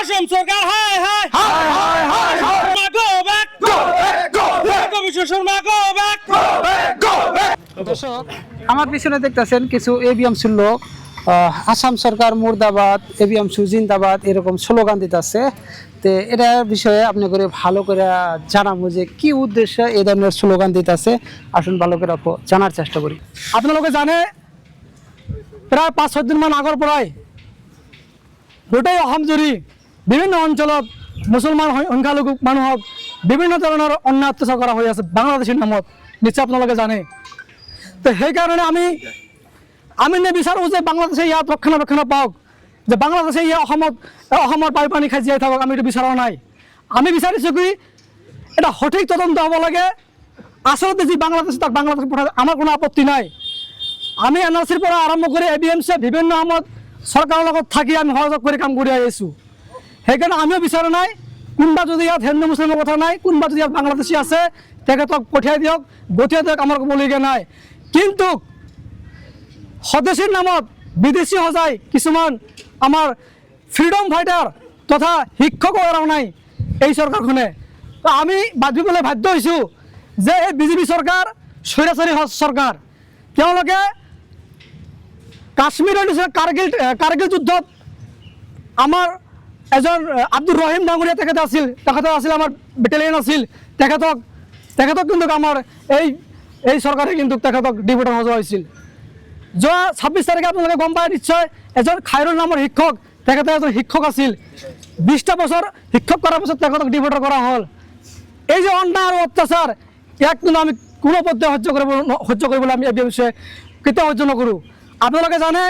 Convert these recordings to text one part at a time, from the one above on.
অসম সরকার হাই হাই হায় হায় হায় Sharma go back. Go back go back. Biswa Sharma go back. Go back go back. দর্শক আমার পিছনে দেখতেছেন কিছু লোক আহ, আসাম সরকার মুর্দাবাদ এবিএমসি জিন্দাবাদ এরকম স্লোগান দিতেছে। তো এটার বিষয়ে আপনি করে ভালো করে জানাব যে কি উদ্দেশ্যে এই ধরনের স্লোগান দিতেছে। আসুন ভালো করে জানার চেষ্টা করি। আপোনালোকে জানে প্ৰায় পাঁচ ছয়দিন মান আগৰ পৰাই গোটেই অসম জুৰি বিভিন্ন অঞ্চলত মুছলমান সংখ্যালঘু মানুহক বিভিন্ন ধৰণৰ অন্যায় অত্যাচাৰ কৰা হৈ আছে। বাংলাদেশীৰ নামত। নিশ্চয় আপোনালোকে জানে। তো সেইকাৰণে আমি আমি নিবিচাৰোঁ যে বাংলাদেশে ইয়াত ৰক্ষণাবেক্ষণ পাওক। যে বাংলাদেশে ইয়াত অসমত অসমৰ পানী পানী খাই জীয়াই থাকক আমি এইটো বিচৰা নাই। আমি বিচাৰিছোঁ কি এটা সঠিক তদন্ত হ'ব লাগে। আচলতে যি বাংলাদেশ তাক বাংলাদেশ পঠাই আমাৰ কোনো আপত্তি নাই। আমি এন আৰ চিৰ পৰা আৰম্ভ কৰি এ বি এম চিয়ে বিভিন্ন সময়ত চৰকাৰৰ লগত থাকি আমি সহযোগ কৰি কাম কৰি আহিছোঁ সেইকাৰণে আমিও বিচৰা নাই। কোনোবা যদি ইয়াত হিন্দু মুছলিমৰ কথা নাই, কোনোবা যদি ইয়াত বাংলাদেশী আছে, তেখেতক পঠিয়াই দিয়ক গঠিয়াই দিয়ক আমাৰ ক'বলগীয়া নাই। কিন্তু স্বদেশীৰ নামত বিদেশি সজাই কিছুমান আমাৰ ফ্ৰীডম ফাইটাৰ তথা শিক্ষকো এৰাও নাই এই চৰকাৰখনে। আমি ভাবিবলৈ বাধ্য হৈছোঁ যে এই বিজেপি চৰকাৰ, স্বৈৰাচাৰী চৰকাৰ। তেওঁলোকে কাশ্মীৰৰ নিচিনা কাৰ্গিল কাৰ্গিল যুদ্ধত আমাৰ এজন আব্দুর ৰহিম ডাঙৰীয়া তেখেত আছিল। তেখেত আছিল আমাৰ বেটেলিয়ন আছিল। তেখেতক তেখেতক কিন্তু আমাৰ এই এই চৰকাৰে কিন্তু তেখেতক ডিপুটৰ সজোৱা হৈছিল যোৱা ছাব্বিছ তাৰিখে আপোনালোকে গম পায় নিশ্চয়, এজন খাইৰুল নামৰ শিক্ষক তেখেতে এজন শিক্ষক আছিল। বিছটা বছৰ শিক্ষক কৰাৰ পিছত তেখেতক ডিপুটৰ কৰা হ'ল। এই যে অন্যায় আৰু অত্যাচাৰ, ইয়াক কিন্তু আমি কোনো পৰ্যায়ে সহ্য কৰিব সহ্য কৰিবলৈ আমি এ বি এম চিয়ে কেতিয়াও সহ্য নকৰোঁ। আপোনালোকে জানে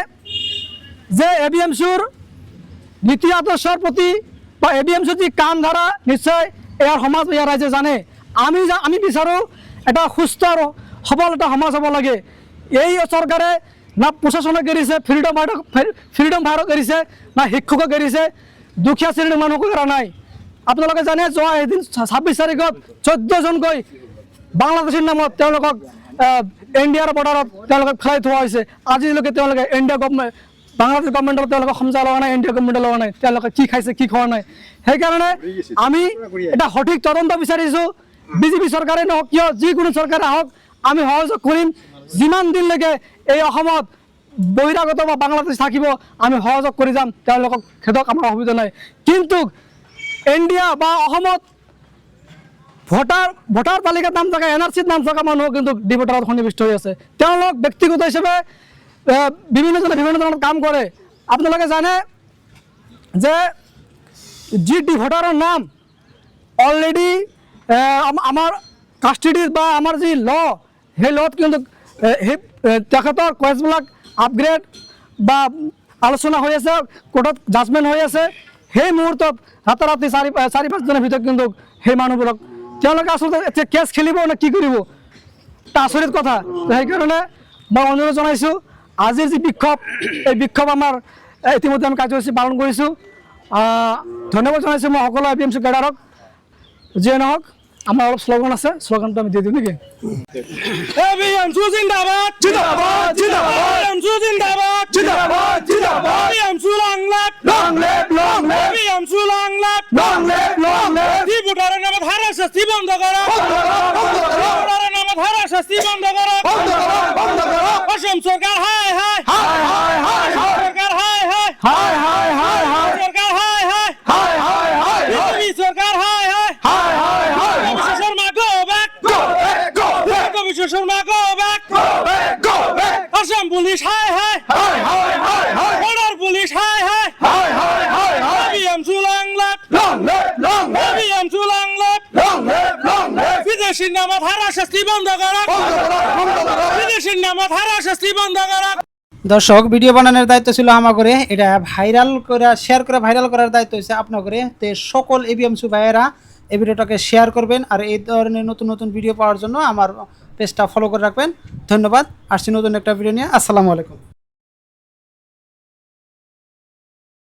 যে এ বি এম চিৰ নীতি আদৰ্শৰ প্ৰতি বা এ বি এম যি কাম নিশ্চয় ইয়াৰ সমাজ ইয়াৰ ৰাইজে জানে। আমি আমি বিচাৰোঁ এটা সুস্থ আৰু সবল এটা সমাজ হ'ব লাগে। এই চৰকাৰে না প্ৰশাসনক এৰিছে ফ্ৰীডম ফাইটক ফ্ৰীডম ফাইটক এৰিছে, না শিক্ষকক এৰিছে, দুখীয়া শ্ৰেণীৰ মানুহকো এৰা নাই। আপোনালোকে জানে, যোৱা এদিন ছাব্বিছ তাৰিখত চৈধ্যজনকৈ বাংলাদেশীৰ নামত তেওঁলোকক ইণ্ডিয়াৰ বৰ্ডাৰত তেওঁলোকক ফেলাই থোৱা হৈছে। আজিলৈকে তেওঁলোকে ইণ্ডিয়া গভমেণ্ট বাংলাদেশ গভমেণ্টৰ তেওঁলোকে সমজা লোৱা নাই ইণ্ডিয়া গভমেণ্টে লোৱা নাই, তেওঁলোকে কি খাইছে, কি খোৱা নাই। সেইকাৰণে আমি এটা সঠিক তদন্ত বিচাৰিছোঁ। বিজেপি চৰকাৰে নহওক, কিয় যিকোনো চৰকাৰে আহক, আমি সহযোগ কৰিম। যিমান দিনলৈকে এই অসমত বহিৰাগত বা বাংলাদেশ থাকিব, আমি সহযোগ কৰি যাম। তেওঁলোকক খেদক, আমাৰ অসুবিধা নাই। কিন্তু ইণ্ডিয়া বা অসমত ভোটাৰ ভোটাৰ তালিকাত নাম থকা, এন আৰ চিত নাম থকা মানুহ কিন্তু ডিভোটাৰত সন্নিৱিষ্ট হৈ আছে। তেওঁলোক ব্যক্তিগত হিচাপে বিভিন্নজনে বিভিন্ন ধৰণৰ কাম কৰে আপোনালোকে জানে যে যি ডিভোটাৰৰ নাম অলৰেডি আমাৰ কাষ্টডিত বা আমাৰ যি ল সেই লত কিন্তু সেই তেখেতৰ কেছবিলাক আপগ্ৰেড বা আলোচনা হৈ আছে কোৰ্টত জাজমেণ্ট হৈ আছে সেই মুহূৰ্তত ৰাতাৰাতি চাৰি চাৰি পাঁচদিনৰ ভিতৰত কিন্তু সেই মানুহবোৰক তেওঁলোকে আচলতে এতিয়া কেছ খেলিব নে কি কৰিব এটা আচৰিত কথা। সেইকাৰণে মই অনুৰোধ জনাইছোঁ আজিৰ যি বিক্ষোভ এই বিক্ষোভ আমাৰ ইতিমধ্যে আমি কাৰ্যসূচী পালন কৰিছোঁ। ধন্যবাদ জনাইছোঁ মই সকলো আই পি এম চি কেডাৰক। যিয়ে নহওক আমাৰ অলপ শ্লোগান আছে শ্লোগানটো আমি দি দিওঁ নেকি? এবিএমসু জিন্দাবাদ জিন্দাবাদ জিন্দাবাদ। এবিএমসু জিন্দাবাদ জিন্দাবাদ জিন্দাবাদ ABMSU long love long live long live ABMSU long love long live long live ত্রিপুটারের নামে ধারা শাস্তি বন্ধ করো বন্ধ করো বন্ধ করো ত্রিপুটারের নামে ধারা শাস্তি বন্ধ করো বন্ধ করো বন্ধ করো অসম সরকার হাই হাই হায় হায় হায় হায় সরকার হাই হাই হায় হায় হায় হায় সরকার হাই হাই হায় হায় হায় হায় বিজেপি সরকার হাই হাই হায় হায় হায় Biswa Sharma go back Go back, go back, Biswa Sharma go back go back, go back. Assam police high হাই Hi, hi, hi, hi. Border police high হাই Hi, hi, hi, hi. ABMSU long love Long live, long live, ABMSU long love long live, long live. বিদেশি নামে ধারা শাস্তি বন্ধ করো. বিদেশি নামে ধারা শাস্তি বন্ধ করো। দর্শক ভিডিও বানানোর দায়িত্ব ছিল আমার করে এটা ভাইরাল করে শেয়ার করে ভাইরাল করার দায়িত্ব হচ্ছে আপনার করে তো সকল এবিএমসি ভাইয়েরা এই ভিডিওটাকে শেয়ার করবেন আর এই ধরনের নতুন নতুন ভিডিও পাওয়ার জন্য আমার পেজটা ফলো করে রাখবেন। ধন্যবাদ। আসছি নতুন একটা ভিডিও নিয়ে। আসসালামু আলাইকুম।